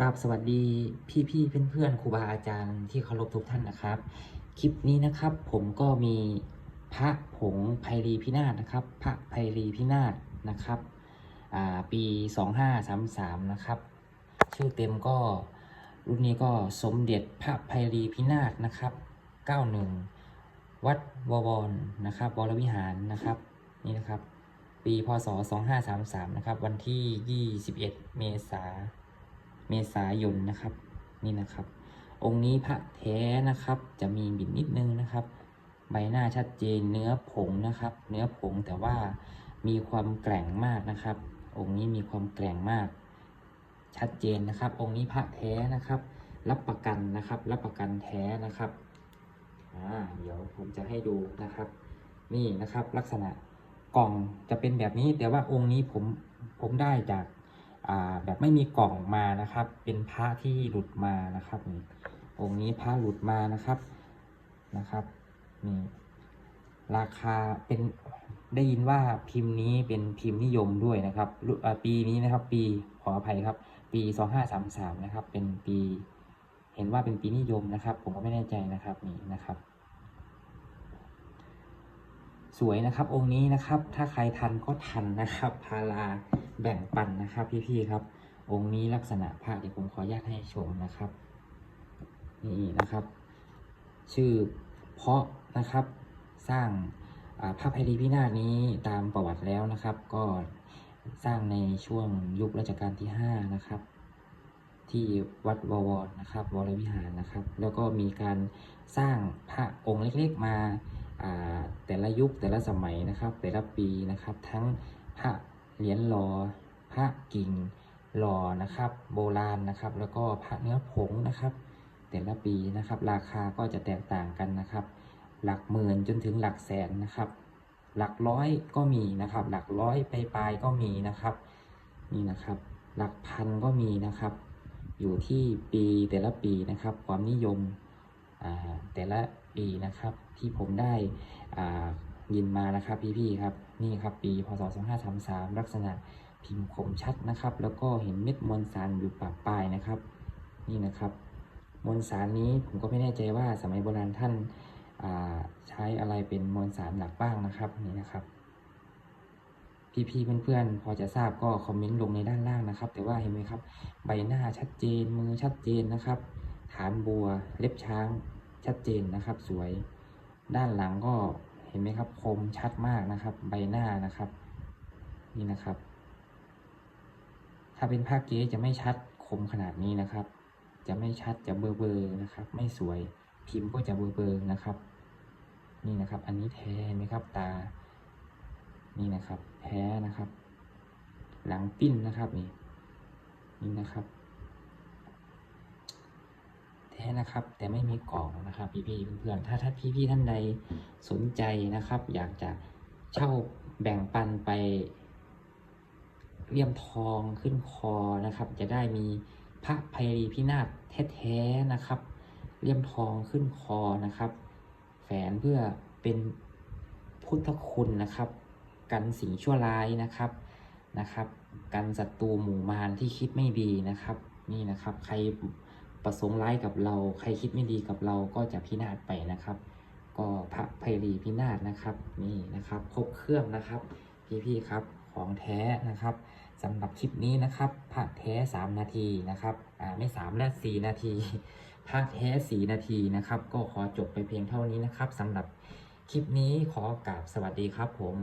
กราบสวัสดีพี่พี่เพื่อนเพื่อนครูบาอาจารย์ที่เคารพทุกท่านนะครับ คลิปนี้นะครับผมก็มีพระผงไพรีพินาศนะครับ พระไพรีพินาศนะครับอ่าปี2533นะครับชื่อเต็มก็รุ่นนี้ก็สมเด็จพระไพรีพินาศนะครับ 91 วัดบวรนะครับวรวิหารนะครับนี่นะครับ ปีพศ2533นะครับวันที่ 21 เมษา เมษายนนะครับ นี่นะครับ องค์นี้พระแท้นะครับ จะมีบิดนิดนึงนะครับ ใบหน้าชัดเจนเนื้อผงนะครับ เนื้อผงแต่ว่ามีความแกร่งมากนะครับ องค์นี้มีความแกร่งมาก ชัดเจนนะครับ องค์นี้พระแท้นะครับ รับประกันนะครับ รับประกันแท้นะครับอ่าเดี๋ยวผมจะให้ดูนะครับ นี่นะครับลักษณะกล่องจะเป็นแบบนี้แต่ว่าองค์นี้ผมผมได้จาก แบบไม่มีกล่องมานะครับ เป็นพระที่หลุดมานะครับนี่องค์นี้พระหลุดมานะครับนะครับนี่ราคาเป็นได้ยินว่าพิมพ์นี้เป็นพิมพ์นิยมด้วยนะครับปีนี้นะครับ ปีขออภัยครับ ปีสองห้าสามสามนะครับ เป็นปี เห็นว่าเป็นปีนิยมนะครับ ผมก็ไม่แน่ใจนะครับนี่นะครับ สวยนะครับ องค์นี้นะครับ ถ้าใครทันก็ทันนะครับพารา แบ่งปันนะครับพี่ๆครับ องค์นี้ลักษณะพระเดี๋ยวผมขออนุญาตให้ชมนะครับ นี่นะครับ ชื่อเพาะนะครับสร้างอ่าพระไพรีพินาศนี้ตามประวัติแล้วนะครับ ก็สร้างในช่วงยุครัชกาลที่ 5 นะครับ ที่วัดบวรนะครับ วรวิหารนะครับ แล้วก็มีการสร้างพระองค์เล็กๆมาาแต่ละยุคแต่ละสมัยนะครับ แต่ละปีนะครับ ทั้งพระ เหรียญหลอพระกิ่งหล่อนะครับ โบราณนะครับ แล้วก็พระเนื้อผงนะครับ แต่ละปีนะครับ ราคาก็จะแตกต่างกันนะครับ หลักหมื่นจนถึงหลักแสนนะครับ หลักร้อยก็มีนะครับ หลักร้อยไปปลายๆก็มีนะครับ นี่นะครับ หลักพันก็มีนะครับ อยู่ที่ปีแต่ละปีนะครับ ความนิยมอ่าแต่ละปีนะครับที่ผมได้อ่า ยินมานะครับพี่ๆครับนี่ครับปีพศ2533ลักษณะพิมพ์คมชัดนะครับ แล้วก็เห็นเม็ดมวลสารอยู่ปะปลายนะครับ นี่นะครับ มวลสารนี้ผมก็ไม่แน่ใจว่าสมัยโบราณท่านาใช้อะไรเป็นมวลสารหลักบ้างนะครับนี่นะครับ พี่ๆเพื่อนๆพอจะทราบก็คอมเมนต์ลงในด้านล่างนะครับ แต่ว่าเห็นไหมครับ ใบหน้าชัดเจนมือชัดเจนนะครับ ฐานบัวเล็บช้างชัดเจนนะครับ สวย ด้านหลังก็ เห็นไหมครับคมชัดมากนะครับ ใบหน้านะครับ นี่นะครับ ถ้าเป็นภาคเก๊จะไม่ชัดคมขนาดนี้นะครับ จะไม่ชัดจะเบลอๆนะครับ ไม่สวยพิมพ์ก็จะเบลอๆนะครับ นี่นะครับ อันนี้แท้ไหมครับตา นี่นะครับ แท้นะครับ หลังปิ้นนะครับนี่นี่นะครับ แท้นะครับ แต่ไม่มีกล่องนะครับพี่ๆเพื่อนๆถ้าถ้าพี่ๆท่านใดสนใจนะครับ อยากจะเช่าแบ่งปันไปเลี่ยมทองขึ้นคอนะครับ จะได้มีพระไพรีพินาศแท้ๆนะครับ เลี่ยมทองขึ้นคอนะครับ แฝนเพื่อเป็นพุทธคุณนะครับ กันสิ่งชั่วร้ายนะครับนะครับ กันศัตรูหมู่มารที่คิดไม่ดีนะครับ นี่นะครับ ใคร ประสงค์ร้ายกับเรา ใครคิดไม่ดีกับเราก็จะพินาศไปนะครับ ก็พระไพรีพินาศนะครับ นี่นะครับ ครบเครื่องนะครับ พี่ๆครับ ของแท้นะครับสำหรับคลิปนี้นะครับพระแท้ 3 นาทีนะครับ อ่า ไม่ 3 และ 4 นาทีพระแท้ 4 นาทีนะครับ ก็ขอจบไปเพียงเท่านี้นะครับสำหรับคลิปนี้ขอกราบสวัสดีครับผม